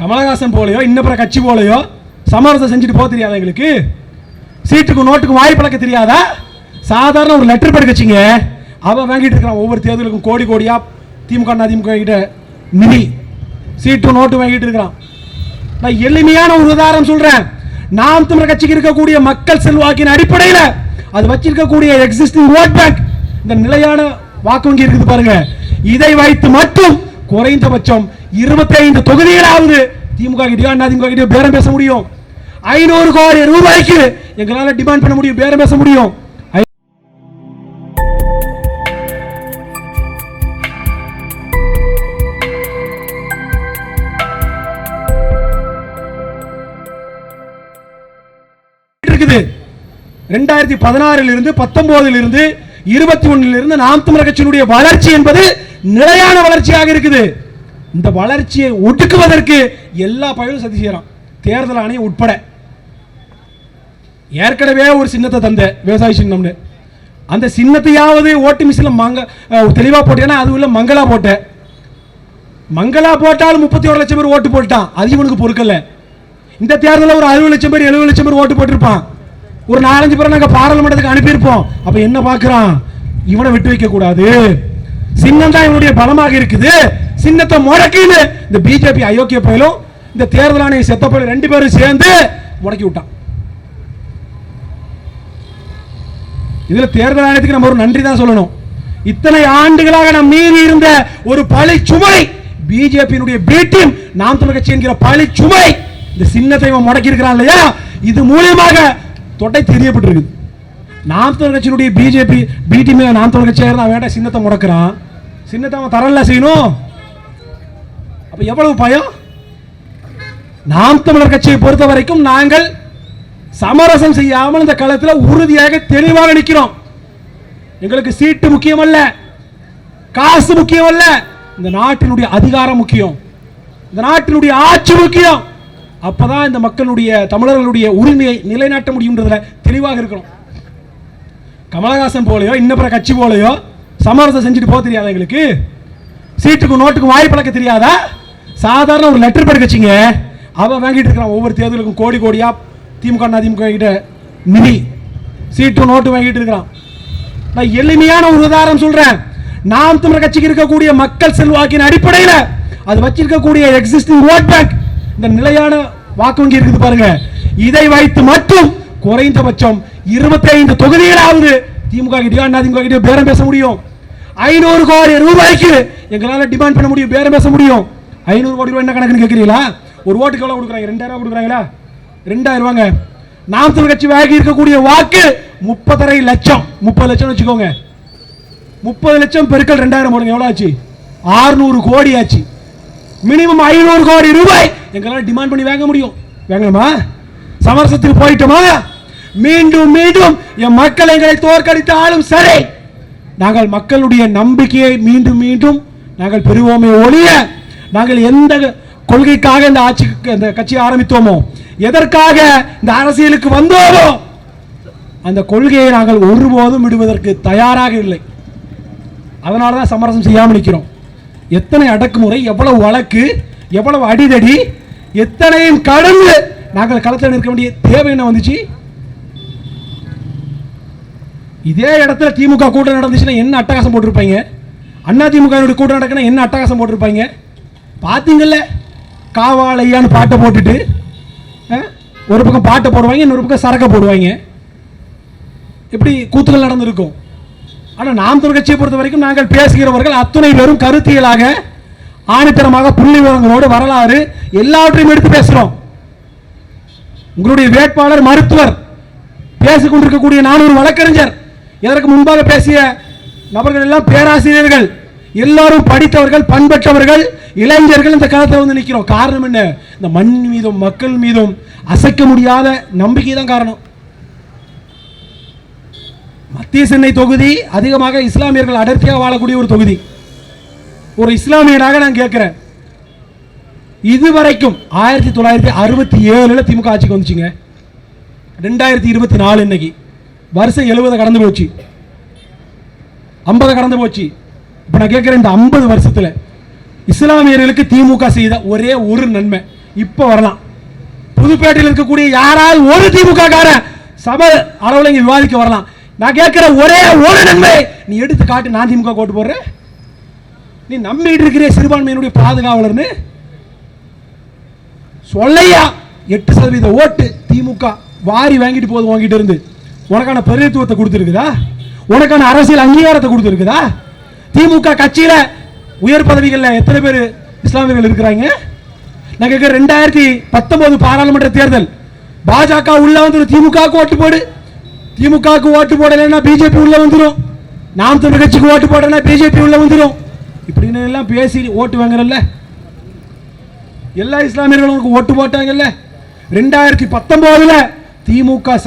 கமலஹாசன் போலையோ இன்னப்புற கட்சி போலையோ சமரசம் செஞ்சுட்டு போக தெரியாதா எங்களுக்கு? சீட்டுக்கும் நோட்டுக்கும் வாய் பழக்க தெரியாதா? சாதாரண ஒரு லெட்டர் படிக்கச்சிங்க கட்சிங்க அவன் வாங்கிட்டு இருக்கிறான் ஒவ்வொரு தேர்தலுக்கும் கோடி கோடியா திமுக அதிமுக திமுக கிட்ட நிதி சீட்டு நோட்டு வாங்கிட்டு இருக்கிறான். நான் எளிமையான ஒரு உதாரணம் சொல்கிறேன் நாம் தமிழர் கட்சிக்கு இருக்கக்கூடிய மக்கள் செல்வாக்கின் அடிப்படையில் அது வச்சிருக்கக்கூடிய எக்ஸிஸ்டிங் ஓட் பேங்க் இந்த நிலையான வாக்கு வங்கி இருக்குது பாருங்க. இதை வைத்து மட்டும் குறைந்தபட்சம் 25 தொகுதிகளாவது திமுக கிட்டயோ அண்ணா திமுக கிட்டயோ பேரம் பேச முடியும். ஐநூறு கோடி ரூபாய்க்கு எங்களால டிமாண்ட் பண்ண முடியும் பேரம் பேச முடியும். இருக்குது. ரெண்டாயிரத்தி பதினாறில் இருந்து பத்தொன்பதில் இருந்து இருபத்தி ஒன்னில் இருந்து நாம் தமிழர் கட்சியினுடைய வளர்ச்சி என்பது நிலையான வளர்ச்சியாக இருக்குது. இந்த வளர்ச்சியை ஒடுக்குவதற்கு எல்லா பயிலும் சதி செய்யறான். தேர்தல் ஆணையம் உட்பட. ஏற்கனவே ஒரு சின்னத்தை தந்த விவசாய சின்னம்னு. அந்த சின்னத்தையாவது ஓட்டு மிஷினில் மங்க தெளிவாக தெளிவா போட்டேன்னா அதுவும் இல்லை மங்களா போட்டேன் மங்களா போட்டாலும் முப்பத்தி ஒரு லட்சம் பேர் ஓட்டு போட்டான் அது இவனுக்கு பொறுக்கல இந்த தேர்தலில் ஒரு அறுபது லட்சம் பேர் எழுபது லட்சம் பேர் ஓட்டு போட்டிருப்பான். ஒரு நாலஞ்சு பேரை நாங்கள் பாராளுமன்றத்துக்கு அனுப்பியிருப்போம். அப்ப என்ன பார்க்குறான் இவனை விட்டு வைக்கக்கூடாது. சின்னம் தான் இவனுடைய பலமாக இருக்குது. சின்னத்தை முடக்கின்னு இந்த பிஜேபி அயோக்கிய பயிலும் இந்த தேர்தல் ஆணையம் செத்த பயலும் ரெண்டு பேரும் சேர்ந்து முடக்கி விட்டான். இதுல தேர்தல் ஆணையத்துக்கு நம்ம ஒரு நன்றி தான் சொல்லணும். இத்தனை ஆண்டுகளாக நம் மீறி இருந்த ஒரு பழி சுமை பிஜேபியினுடைய பி டீம் நாம் தமிழ் கட்சி என்கிற பழி சுமை இந்த சின்னத்தை இவன் முடக்கி இருக்கிறான் இல்லையா? இது மூலியமாக தொட்டை தெரியப்பட்டிருக்குது. நாம் தமிழ் கட்சியினுடைய பிஜேபி பி டீம் நாம் தமிழ் கட்சியாக இருந்தால் வேண்டாம் சின்னத்தை முடக்கிறான்? சின்னத்தை அவன் தரல செய்யணும்? அப்ப எவ்வளவு பயம்? நாம் தமிழர் கட்சியை பொறுத்த வரைக்கும் நாங்கள் சமரசம் செய்யாமல் இந்த களத்தில் உறுதியாக தெளிவாக நிற்கிறோம். எங்களுக்கு சீட்டு முக்கியமல்ல காசு முக்கியமல்ல இந்த நாட்டினுடைய அதிகாரம் முக்கியம். இந்த நாட்டினுடைய ஆட்சி முக்கியம். அப்பதான் இந்த மக்களுடைய தமிழர்களுடைய உரிமையை நிலைநாட்ட முடியுன்றதுல தெளிவாக இருக்கணும். கமலஹாசன் போலையோ இன்னப்புற கட்சி போலையோ சமரசம் செஞ்சுட்டு போக தெரியாதா எங்களுக்கு? சீட்டுக்கும் நோட்டுக்கும் வாய் தெரியாதா? சாதாரண ஒரு லெட்டர் பேட் கட்சிங்க. அவன் வாங்கிட்டு இருக்கிறான் ஒவ்வொரு தேர்தலுக்கும் கோடி கோடியா திமுக அதிமுக கிட்ட நிதி சீட்டு நோட்டு வாங்கிட்டு இருக்கிறான். நான் எளிமையான ஒரு உதாரணம் சொல்கிறேன் நாம் தமிழர் கட்சிக்கு இருக்கக்கூடிய மக்கள் செல்வாக்கின் அடிப்படையில் அது வச்சிருக்கக்கூடிய எக்ஸிஸ்டிங் ஓட் பேங்க் இந்த நிலையான வாக்கு வங்கி இருக்குது பாருங்க. இதை வைத்து மட்டும் குறைந்தபட்சம் 25 தொகுதிகளாவது திமுக கிட்டயோ அதிமுக கிட்டயோ பேரம் பேச முடியும். ஐநூறு கோடி ரூபாய்க்கு எங்களால் டிமாண்ட் பண்ண முடியும் பேரம் பேச முடியும். ஐநூறு கோடி ரூபாய் என்ன கணக்குன்னு கேட்குறீங்களா ஒரு ஓட்டுக்கு எவ்வளோ கொடுக்குறாங்க? ரெண்டாயிரம் கொடுக்குறாங்களா? ரெண்டாயிரம் ரூபாங்க. நாம் தமிழ் கட்சி வாங்கி இருக்கக்கூடிய வாக்கு முப்பதரை லட்சம். முப்பது லட்சம் வச்சுக்கோங்க. முப்பது லட்சம் பெருக்கல் ரெண்டாயிரம் போடுங்க. எவ்வளோ ஆச்சு? ஆறுநூறு கோடி ஆச்சு. மினிமம் ஐநூறு கோடி ரூபாய் எங்களால் டிமாண்ட் பண்ணி வாங்க முடியும். வாங்கணுமா? சமரசத்துக்கு போயிட்டோமா? மீண்டும் மீண்டும் என் மக்கள் எங்களை தோற்கடித்தாலும் சரி. நாங்கள் மக்களுடைய நம்பிக்கையை மீண்டும் மீண்டும் நாங்கள் பெறுவோமே ஒழிய நாங்கள் எந்த கொள்கைக்காக இந்த ஆட்சிக்கு இந்த கட்சியை ஆரம்பித்தோமோ எதற்காக இந்த அரசியலுக்கு வந்தோமோ அந்த கொள்கையை நாங்கள் ஒருபோதும் விடுவதற்கு தயாராக இல்லை. அதனால தான் சமரசம் செய்யாமல் நிற்கிறோம். எத்தனை அடக்குமுறை எவ்வளவு வழக்கு எவ்வளவு அடிதடி எத்தனையும் கடந்து நாங்கள் களத்தில் நிற்க வேண்டிய தேவை என்ன வந்துச்சு? இதே இடத்துல திமுக கூட்டம் நடந்துச்சுன்னா என்ன அட்டகாசம் போட்டிருப்பாங்க? அண்ணா திமுக கூட்டம் நடக்குன்னா என்ன அட்டகாசம் போட்டிருப்பாங்க? பார்த்தீங்கல்ல காவாலையான்னு பாட்டை போட்டுட்டு ஒரு பக்கம் பாட்டை போடுவாங்க இன்னொரு பக்கம் சரக்கை போடுவாங்க. இப்படி கூத்துகள் நடந்திருக்கும்? ஆனால் நாம் தமிழ் கட்சியை பொறுத்த வரைக்கும் நாங்கள் பேசுகிறவர்கள் அத்துணை பேரும் கருத்தியலாக ஆணித்தரமாக புள்ளி விவரங்களோடு வரலாறு எல்லாவற்றையும் எடுத்து பேசுகிறோம் உங்களுடைய வேட்பாளர் மருத்துவர் பேசிக்கொண்டிருக்கக்கூடிய நான் ஒரு வழக்கறிஞர் இதற்கு முன்பாக பேசிய நபர்கள் எல்லாம் பேராசிரியர்கள். எல்லாரும் படித்தவர்கள் பண்பற்றவர்கள் இளைஞர்கள் இந்த காலத்தில் வந்து நிற்கிறோம் காரணம் என்ன? இந்த மண் மீதும் மக்கள் மீதும் அசைக்க முடியாத நம்பிக்கை தான் காரணம். மத்திய சென்னை தொகுதி அதிகமாக இஸ்லாமியர்கள் அடர்த்தியாக வாழக்கூடிய ஒரு தொகுதி. ஒரு இஸ்லாமியனாக நான் கேட்குறேன். இதுவரைக்கும் ஆயிரத்தி தொள்ளாயிரத்தி அறுபத்தி ஏழுல திமுக ஆட்சிக்கு வந்துச்சுங்க. ரெண்டாயிரத்தி இருபத்தி நாலு இன்னைக்கு வருஷம் எழுபதை கடந்து போச்சு. ஐம்பதை கடந்து போச்சு. இப்போ நான் கேட்குறேன் இந்த ஐம்பது வருஷத்துல இஸ்லாமியர்களுக்கு திமுக செய்த ஒரே ஒரு நன்மை. இப்போ வரலாம். புதுப்பேட்டையில் இருக்கக்கூடிய யாராவது ஒரு திமுக காரன் சபை அளவில் இங்கே விவாதிக்க வரலாம். நான் கேட்குற ஒரே ஒரு நன்மை நீ எடுத்து காட்டு நான் திமுக ஓட்டு போடுறேன். நீ நம்பிட்டு இருக்கிற சிறுபான்மையினுடைய பாதுகாவலர்னு. சொல்லையா எட்டு சதவீத ஓட்டு திமுக வாரி வாங்கிட்டு போது வாங்கிட்டு இருந்து. உனக்கான பிரதித்துவத்தை கொடுத்துருக்குதா? உனக்கான அரசியல் அங்கீகாரத்தை கொடுத்துருக்குதா? திமுக கட்சியில உயர் பதவிகளில் எத்தனை பேர் இஸ்லாமியர்கள் இருக்கிறாங்க? நான் கேட்க ரெண்டாயிரத்தி பத்தொன்பது பாராளுமன்ற தேர்தல் பாஜக உள்ள வந்துடும் திமுகவுக்கு ஓட்டு போடு. திமுகவுக்கு ஓட்டு போடலைன்னா பிஜேபி உள்ள வந்துடும் நாம் தமிழ் கட்சிக்கு ஓட்டு போடலைன்னா பிஜேபி உள்ள வந்துடும் இப்படின்னு எல்லாம் பேசி ஓட்டு வாங்குறல்ல. எல்லா இஸ்லாமியர்களும் ஓட்டு போட்டாங்கல்ல. ரெண்டாயிரத்தி பத்தொன்பதுல திமுக